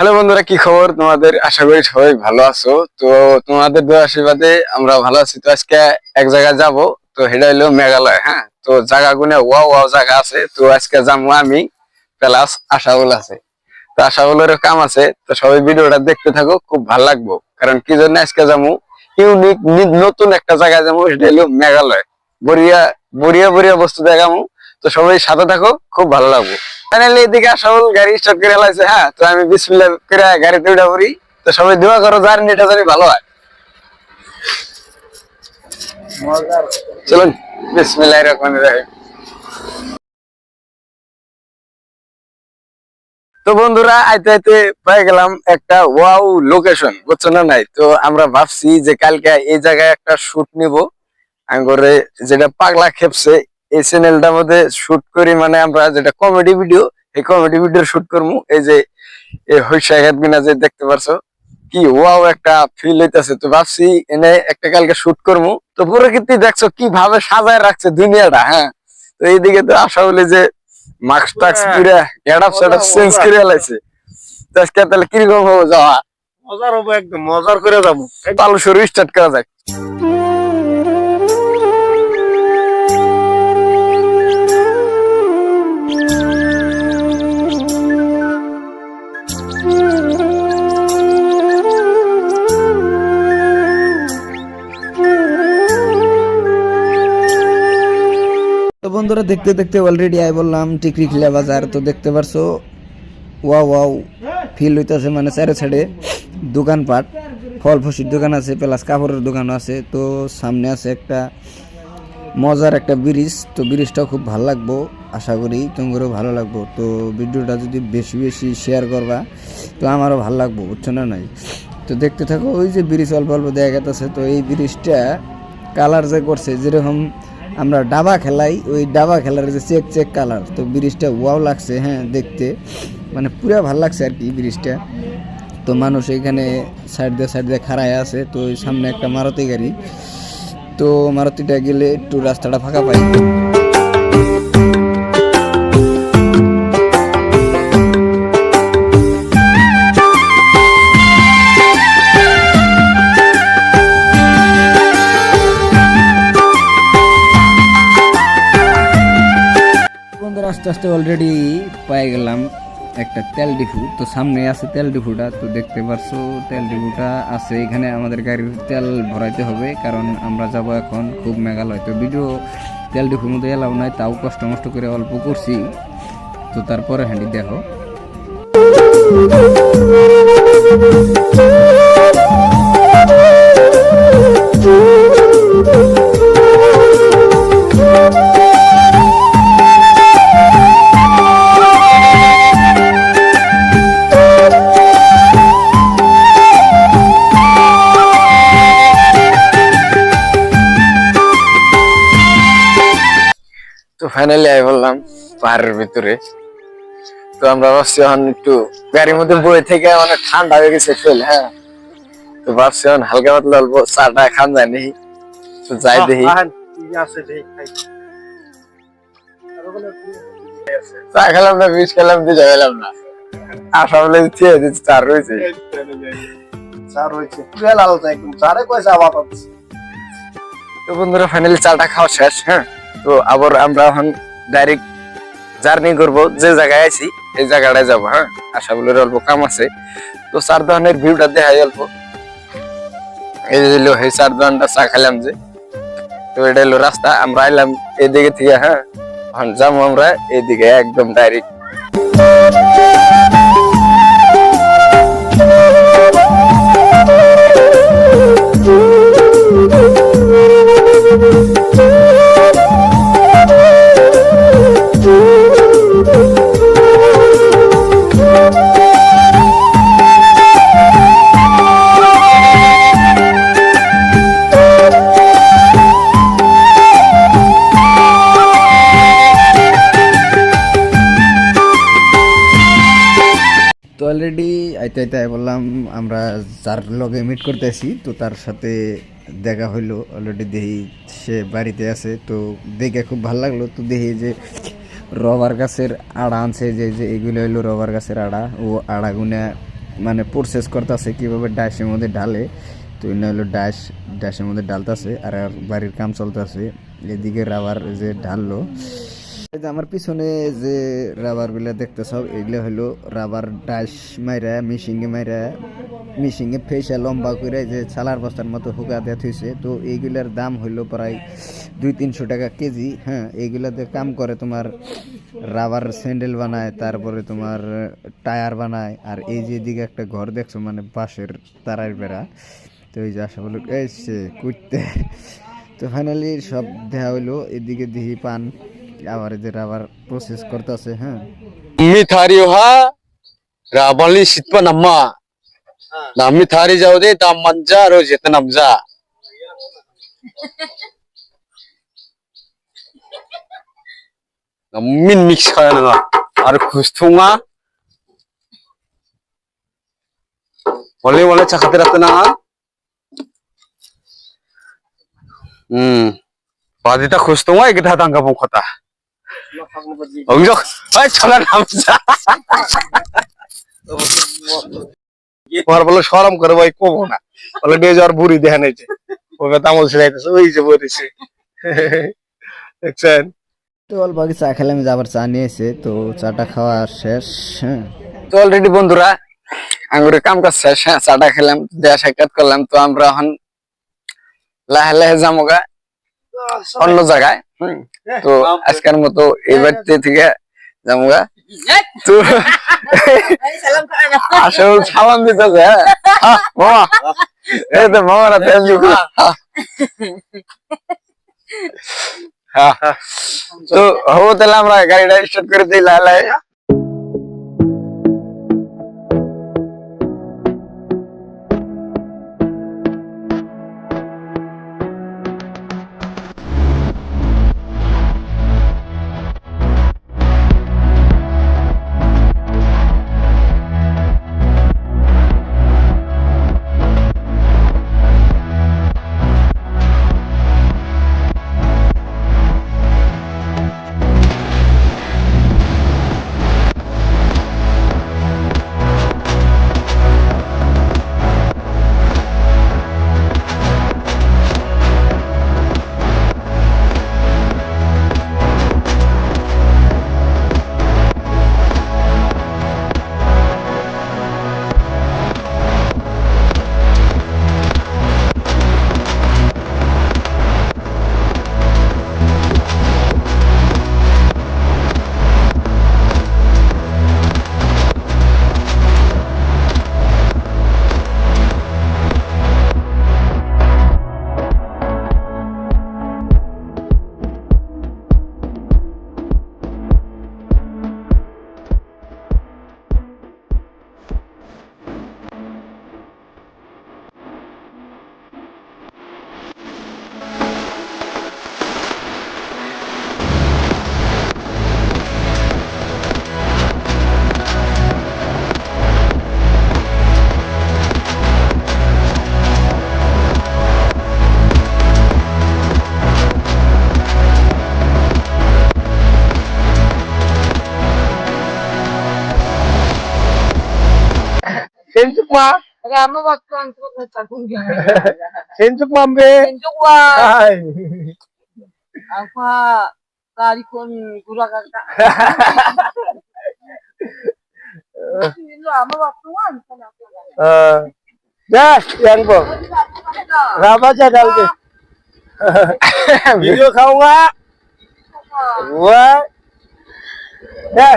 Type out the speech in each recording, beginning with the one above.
Hello বন্ধুরা, কি খবর? তোমাদের আশা করি সবাই ভালো আছো। তো তোমাদের দোয়া আশীর্বাদে আমরা ভালো আছি। তো আজকে এক জায়গায় যাব, তো সেটা হলো মেঘালয় হ্যাঁ? তো জায়গা গুনে ওয়াও ওয়াও জায়গা আছে। তো আজকে যাব আমি প্লাস আশাউল আছে। তো আশাউলের কাম আছে। তো সবাই ভিডিওটা দেখতে থাকো, খুব ভালো লাগবো। কারণ কি জন্য আজকে যাব ইউনিক নতুন একটা জায়গায় যাব সেটা হলো মেঘালয়। বড়িয়া বড়িয়া বড়িয়া বস্তু দেখাবো তো সবাই সাথে থাকো, খুব ভালো লাগবো। ফাইনালি এদিকে আশাউল গাড়ি স্টার্ট করে লাইছে হ্যাঁ? তো আমি বিসমিল্লাহ করে গাড়িতে উঠা পড়ি। তো সবাই দোয়া করো জার্নিটা জানি ভালো হয়। চলুন, বিসমিল্লাহির রহমানির রহিম। তো বন্ধুরা, আইতে আইতে পেয়ে গেলাম একটা ওয়াও লোকেশন বুঝছ না নাই? তো আমরা ভাবছি যে কালকে এই জায়গায় একটা শুট নিব। করে যেটা পাগলা খেপছে এই চ্যানেলটার মধ্যে শুট করি মানে আমরা যেটা কমেডি ভিডিও এই কমেডি ভিডিও শুট করব এই যে এই হেদবিনা যে দেখতে পারছ কি ওয়াও একটা ফিল হইতেছে। তো ভাবছি এনে একটা কালকে শুট করব তো প্রকৃতি দেখছ কীভাবে সাজায় রাখছে দুনিয়াটা হ্যাঁ? তো এইদিকে তো আশা বলি যে মাস্ক টাক্স পুরা সেটআপ চেঞ্জ করে লাইছে তো আজকে তাহলে কীরকম হবে যাওয়া? মজার হব একদম মজার করে যাব। তাহলে শুরু স্টার্ট করা যাক। বন্ধুরা দেখতে দেখতে অলরেডি আই বললাম টিকরি খিলা বাজার, তো দেখতে পারছ? ওয়া ওয়াও ফিল হইতেছে মানে চারে সাইডে দোকানপাট, ফল ফসির দোকান আছে, প্লাস কাপড়ের দোকানও আছে, তো সামনে আছে একটা মজার একটা ব্রিজ, তো ব্রিজটাও খুব ভালো লাগবো, আশা করি তোমাদেরও ভালো লাগবো। তো ভিডিওটা যদি বেশি বেশি শেয়ার করবা, তো আমারও ভালো লাগবো, বুঝছ না নাই? তো দেখতে থাকো, ওই যে ব্রিজ অল্প অল্প দেখা গেছে তো এই ব্রিজটা কালার যে করছে, যেরকম আমরা ডাবা খেলাই, ওই ডাবা খেলার যে চেক চেক কালার, তো ব্রিজটা ওয়াও লাগছে হ্যাঁ দেখতে। মানে পুরো ভালো লাগছে আর কি ব্রিজটা। তো মানুষ এখানে সাইড দিয়ে সাইড দিয়ে খাড়ায় আছে, তো সামনে একটা মারুতি গাড়ি। তো মারুতিটা গেলে একটু রাস্তাটা ফাঁকা পাই। আস্তে অলরেডি পেয়ে গেলাম একটা তেল ডিপু তো সামনে আছে তেল ডিপুটা তো দেখতে পারছ তেল ডিপুটা আছে। এখানে আমাদের গাড়ির তেল ভরাইতে হবে, কারণ আমরা যাব এখন খুব মেঘালয়। তো ভিডিও তেল ডিপুর মধ্যে এলাও নাই, তাও কষ্ট মষ্ট করে অল্প করছি। তো তারপরে হ্যান্ডি দেখো। ফাইনালি আই বললাম পাহাড়ের ভিতরে। তো আমরা ভাবছি এখন একটু গাড়ির মধ্যে বয়ে থেকে অনেক ঠান্ডা হয়ে গেছে ফেল হ্যাঁ। তো ভাবছি এখন হালকা পাতলা অল্প চাটা খান যায়নি তো যাই দেখি। চা খেলাম না বিষ খেলাম দিয়ে গেলাম না। দিচ্ছি চার রয়েছে। চার হয়েছে লাল চা একদম। চারে কয়সা আবার পাচ্ছি তো বন্ধুরা ফাইনালি চাটা খাওয়া শেষ হ্যাঁ? তো আবার আমরা এখন ডাইরেক্ট জার্নি করব যে জায়গায় আছি, এই জায়গাটায় যাব হ্যাঁ? আশা বলে অল্প কাম আছে। তো চার দোকানের ভিউটা দেখাই অল্প। এই হলো এই চার দোকানটা চা খেলাম যে। তো এটা হলো রাস্তা, আমরা আইলাম এদিকে থেকে হ্যাঁ? এখন যাব আমরা এইদিকে একদম ডাইরেক্ট আইতে আই বললাম, আমরা যার লগে মিট করতেছি, তো তার সাথে দেখা হইল অলরেডি দেখি সে বাড়িতে আছে, তো দেখে খুব ভালো লাগল, তো দেখি যে রবার গাছের আড়া আনছে, যে যে এগুলো হইল রবার গাছের আড়া, ও আড়াগুনা মানে প্রসেস করতেছে কীভাবে ডাইসের মধ্যে ঢালে, তো এনে হলো ডাইস, ডাইসের মধ্যে ঢালতেছে, আর আর বাড়ির কাম চলতেছে, এদিকে রাবার যে ঢাললো এই যে আমার পিছনে যে রাবারগুলা দেখতেছ এগুলো হলো রাবার ডাইস মাইরা মিশিংয়ে মাইরা মিশিংয়ে ফেসা লম্বা করে যে ছালার বস্তার মতো হুকা দেওয়া থইছে। তো এইগুলার দাম হইল প্রায় দুই তিনশো টাকা কেজি হ্যাঁ এইগুলাতে কাম করে তোমার রাবার স্যান্ডেল বানায়, তারপরে তোমার টায়ার বানায়, আর এই যে এদিকে একটা ঘর দেখছ মানে বাঁশের তারার বেড়া। তো এই যে আশা বলো এসছে কুটতে তো ফাইনালি সব দেওয়া হইল, এদিকে দিহি পান। আবার এদের আবার প্রসেস করতেছে হ্যাঁ। মিথারি হা রাবলি শীতপা নাম্মা। না মিথারি যাও দে, দাম মঞ্জা রো যেতে নামজা min mix kaya na আর খুস্তুঙা বলে বলে চাকাতে রাখতে না। অভিযোগ ওই চলা নামজা তোমার বলে সরম করে ভাই কমো না। বলে নিয়ে যাওয়ার বুড়ি দেখা নেছে ওকে তামল ছিড়াইতেছে ওই যে বলেছে। দেখছেন? তো অল্প আগে চা খেলাম আবার চা নিয়ে এসে তো চাটা খাওয়া শেষ হ্যাঁ। তো অলরেডি বন্ধুরা আঙ্গুরের কাম কাজ শেষ হ্যাঁ চাটা খেলাম দেয়া সাক্ষাৎ করলাম। তো আমরা এখন লাহে লাহে অন্য জায়গায়। তো আজকের মতো এই বাড়িতে থেকে যামোগা তো আসল সালাম দিতেছে হ্যাঁ হ্যাঁ, মামা এই তো মামারা তেল দিব হ্যাঁ তো হব তাহলে আমরা গাড়িটা স্টার্ট করে দিই লাহে செஞ்சுக்குமா அம்மா பார்க்கலாம் செஞ்சுக்குமா அம்பே செஞ்சுக்குமா அப்பா தாரிக்கும் குரா கட்டா yang bu berapa jadal deh video kau nggak wah dah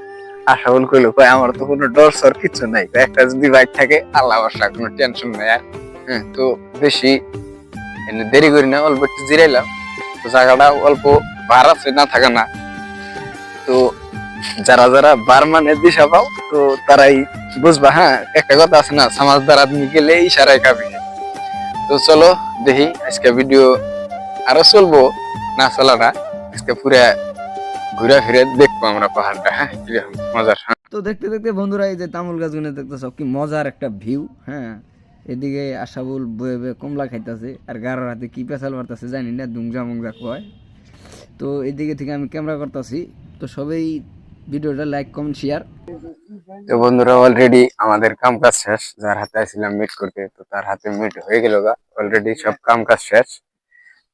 আশা বল কইলো, কই, আমার তো কোনো ডর সর কিছু নাই। একটা যদি বাইক থাকে, আল্লাহ বর্ষা কোনো টেনশন নাই। আর হ্যাঁ তো বেশি এনে দেরি করি না, অল্প একটু জিরাইলাম। তো জায়গাটা অল্প বার আছে, না থাকে না। তো যারা যারা বার মানে দিশা পাও, তো তারাই বুঝবা হ্যাঁ একটা কথা আছে না সমাজদার আপনি গেলে ইশারায় কাবি তো চলো দেখি, আজকে ভিডিও আরও চলবো। না, চলা না, আজকে পুরা ঘুরে ফিরে দেখব আমরা পাহাড়টা হ্যাঁ? মজার হ্যাঁ? তো দেখতে দেখতে বন্ধুরা এই যে তামুল গাছগুলো দেখতেছ কি মজার একটা ভিউ হ্যাঁ? এদিকে আশাবুল বয়ে বয়ে কমলা খাইতেছে আর গারোর হাতে কি পেশাল মারতেছে জানি না দুংজা মুংজা কয়। তো এদিকে থেকে আমি ক্যামেরা করতেছি তো সবাই ভিডিওটা লাইক কমেন্ট শেয়ার তো বন্ধুরা অলরেডি আমাদের কাম কাজ শেষ যার হাতে আসছিলাম মিট করতে তো তার হাতে মিট হয়ে গেল গা অলরেডি সব কাম কাজ শেষ।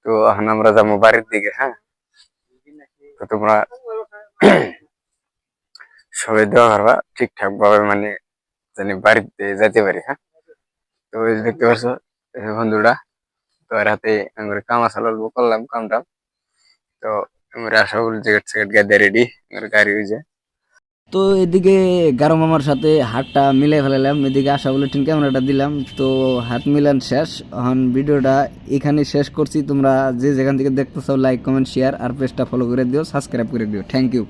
তো এখন আমরা যাব বাড়ির দিকে হ্যাঁ? তো তোমরা সবাই দেওয়া করবা, ঠিকঠাক ভাবে মানে জানি বাড়িতে যেতে পারি হ্যাঁ? তো দেখতে পাচ্ছ বন্ধুরা, তো এর হাতে আমার কামা চালাবো করলাম কামটা। তো আমরা সব জ্যাকেট স্যাকেট গাড়ি রেডি গাড়ি হয়ে যে তো এদিকে গারো মামার সাথে হাতটা মিলে ফেলালাম এদিকে আশা বুলেটিন ক্যামেরাটা দিলাম। তো হাত মিলান শেষ। এখন ভিডিওটা এখানে শেষ করছি। তোমরা যে যেখান থেকে দেখতেছো লাইক কমেন্ট শেয়ার আর পেজটা ফলো করে দিও সাবস্ক্রাইব করে দিও। Thank you